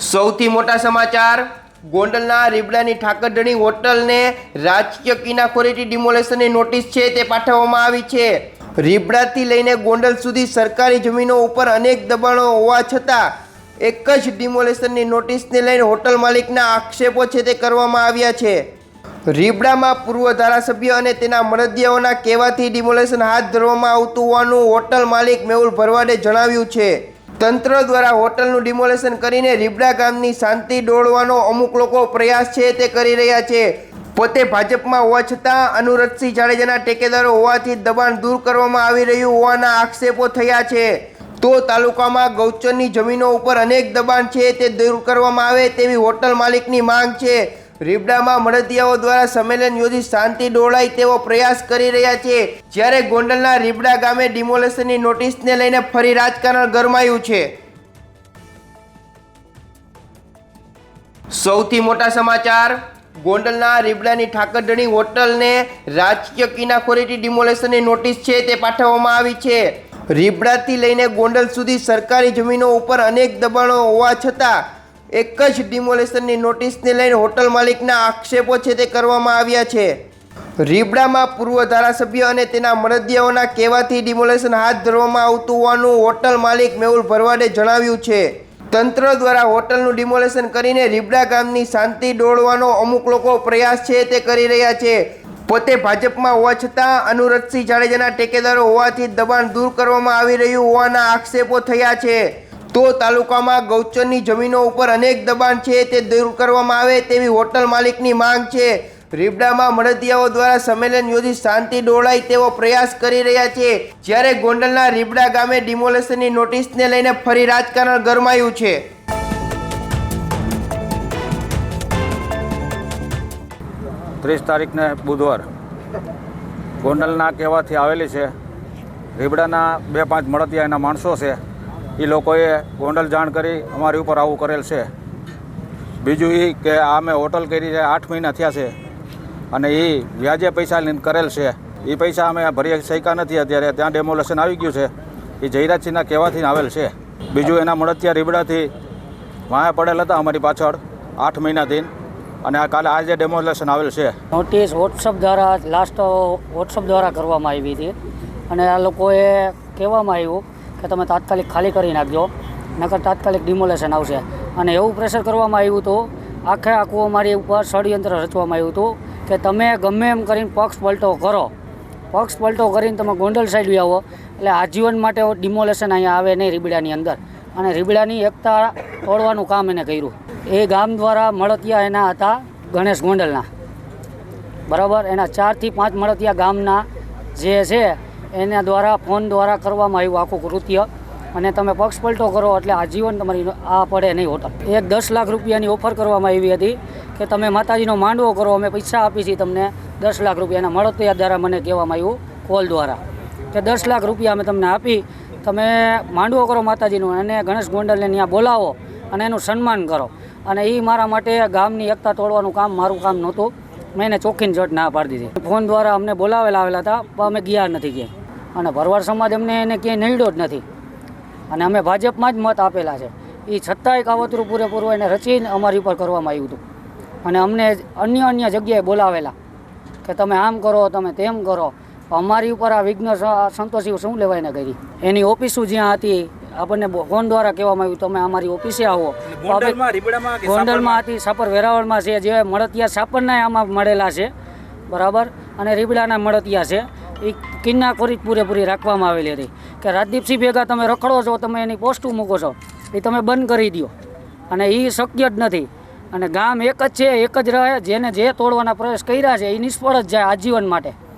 સૌથી મોટા સમાચાર, ગોંડલના રીબડાની ઠાકરધણી હોટલને રાજકીય કિનાખોરીથી ડિમોલેશનની નોટિસ છે તે પાઠવવામાં આવી છે. રીબડાથી લઈને ગોંડલ સુધી સરકારી જમીનો ઉપર અનેક દબાણો હોવા છતાં એક જ ડિમોલેશનની નોટિસને લઈને હોટલ માલિકના આક્ષેપો છે તે કરવામાં આવ્યા છે. રીબડામાં પૂર્વ ધારાસભ્ય અને તેના મળદિયાઓના કહેવાથી ડિમોલેશન હાથ ધરવામાં આવતું હોવાનું હોટલ માલિક મેહુલ ભરવાડે જણાવ્યું છે. તંત્ર દ્વારા હોટલનું ડિમોલેશન કરીને રીબડા ગામની શાંતિ ડોળવાનો અમુક લોકો પ્રયાસ છે તે કરી રહ્યા છે. પોતે ભાજપમાં હોવા છતાં અનુરજસિંહ જાડેજાના ટેકેદારો હોવાથી દબાણ દૂર કરવામાં આવી રહ્યું હોવાના આક્ષેપો થયા છે. તો તાલુકામાં ગૌચરની જમીનો ઉપર અનેક દબાણ છે તે દૂર કરવામાં આવે તેવી હોટલ માલિકની માંગ છે. રીબડામાં મળદિયાઓ દ્વારા સંમેલન યોજી શાંતિ ડોળાય તેવો પ્રયાસ કરી રહ્યા છે. જ્યારે ગોંડલના રીબડા ગામે ડિમોલેશનની નોટિસને લઈને ફરી રાજકારણ ગરમાયું છે. સૌથી મોટા સમાચાર, ગોંડલના રીબડાની ઠાકરઢણી હોટલને રાજકીય કિનાખોરીથી ડિમોલેશનની નોટિસ છે તે પાઠવવામાં આવી છે. રીબડાથી લઈને ગોંડલ સુધી સરકારી જમીનો ઉપર અનેક દબાણો હોવા છતાં એક જ ડિમોલેશનની નોટિસને લઈને હોટલ માલિકના આક્ષેપો છે તે કરવામાં આવ્યા છે. રીબડામાં પૂર્વ ધારાસભ્ય અને તેના મરદિયાઓના કહેવાથી ડિમોલેશન હાથ ધરવામાં આવતું હોવાનું હોટલ માલિક મેહુલ ભરવાડે જણાવ્યું છે. તંત્ર દ્વારા હોટલનું ડિમોલેશન કરીને રીબડા ગામની શાંતિ ડોળવાનો અમુક લોકો પ્રયાસ છે તે કરી રહ્યા છે. પોતે ભાજપમાં હોવા છતાં અનુરજસિંહ જાડેજાના ટેકેદારો હોવાથી દબાણ દૂર કરવામાં આવી રહ્યું હોવાના આક્ષેપો થયા છે. તો તાલુકામાં ગૌચરની જમીનો ઉપર અનેક દબાણ છે, તે દૂર કરવામાં આવે તેવી હોટલ માલિકની માંગ છે. રીબડામાં મળદિયાઓ દ્વારા સંમેલન યોજી શાંતિ ડોળાય તેવો પ્રયાસ કરી રહ્યા છે. જ્યારે ગોંડલના રીબડા ગામે ડિમોલેશનની નોટિસને લઈને ફરી રાજકારણ ગરમાયું છે. ત્રીસ તારીખને બુધવાર ગોંડલના કહેવાથી આવેલી છે. રીબડાના બે પાંચ મળતિયા એના માણસો છે. એ લોકોએ ગોંડલ જાણ કરી અમારી ઉપર આવું કરેલ છે. બીજું એ કે આ અમે હોટલ કરી છે, આઠ મહિના થયા છે. અને એ વ્યાજે પૈસા કરેલ છે. એ પૈસા અમે ભરી શક્યા નથી અત્યારે, ત્યાં ડેમોલેશન આવી ગયું છે. એ જયરાજસિંહના કહેવાથી આવેલ છે. બીજું એના મળતિયા રીબડાથી વાયા પડેલ હતા અમારી પાછળ, આઠ મહિનાથી અને આ કાલે આજે ડેમોલેશન આવેલ છે. નોટિસ વોટ્સઅપ દ્વારા લાસ્ટ વોટ્સઅપ દ્વારા કરવામાં આવી હતી. અને આ લોકોએ કહેવામાં આવ્યું કે તમે તાત્કાલિક ખાલી કરી નાખજો, નકર તાત્કાલિક ડિમોલેશન આવશે. અને એવું પ્રેશર કરવામાં આવ્યું હતું આખે આખું અમારી ઉપર ષડયંત્ર રચવામાં આવ્યું હતું કે તમે ગમે એમ કરીને પક્ષ પલટો કરો. પક્ષ પલટો કરીને તમે ગોંડલ સાઈડ આવો. એટલે આજીવન માટે ડિમોલેશન અહીંયા આવે નહીં રીબડાની અંદર. અને રીબડાની એકતા તોડવાનું કામ એને કર્યું. એ ગામ દ્વારા મળતિયા એના હતા ગણેશ ગોંડલના. બરાબર? એના ચારથી પાંચ મળતિયા ગામના જે છે એના દ્વારા, ફોન દ્વારા કરવામાં આવ્યું આખું કૃત્ય. અને તમે પક્ષ પલટો કરો એટલે આજીવન તમારી આ પડે નહીં હોટલ એક દસ લાખ રૂપિયાની ઓફર કરવામાં આવી હતી કે તમે માતાજીનો માંડવો કરો, અમે પૈસા આપી છીએ તમને. દસ લાખ રૂપિયાના મળતિયા દ્વારા મને કહેવામાં આવ્યું કોલ દ્વારા. કે દસ લાખ રૂપિયા અમે તમને આપી, તમે માંડવો કરો માતાજીનું અને ગણેશ ગોંડલને ત્યાં બોલાવો અને એનું સન્માન કરો. અને એ મારા માટે ગામની એકતા તોડવાનું કામ મારું કામ નહોતું. મેં એને ચોખ્ખીને જટ ના પાડી દીધી. ફોન દ્વારા અમને બોલાવેલા આવેલા હતા, પણ અમે ગયા નથી ક્યાંય. અને ભરવાડ સમાજ અમને એને ક્યાંય નડ્યો જ નથી. અને અમે ભાજપમાં જ મત આપેલા છે. એ છતાંય કાવતરું પૂરેપૂરું એને રચીને અમારી ઉપર કરવામાં આવ્યું હતું. અને અમને અન્ય અન્ય જગ્યાએ બોલાવેલા કે તમે આમ કરો તમે તેમ કરો. અમારી ઉપર આ વિઘ્ન સંતોષી શું લેવાયને કરી? એની ઓફિસો જ્યાં હતી આપણને ફોન દ્વારા કહેવામાં આવ્યું તમે અમારી ઓફિસે આવો. ગોંડલમાં હતી સાપર વેરાવળમાં છે જે મળતિયા સાપરના આમાં મળેલા છે. બરાબર? અને રીબડાના મળતિયા છે. એ કિન્નાખોરી પૂરેપૂરી રાખવામાં આવેલી હતી. કે રાજદીપસિંહ ભેગા તમે રખડો છો, તમે એની પોસ્ટું મૂકો છો, એ તમે બંધ કરી દો અને એ શક્ય જ નથી. અને ગામ એક જ છે, એક જ રહે, જેને જે તોડવાના પ્રયાસ કર્યા છે એ નિષ્ફળ જ જાય આજીવન માટે.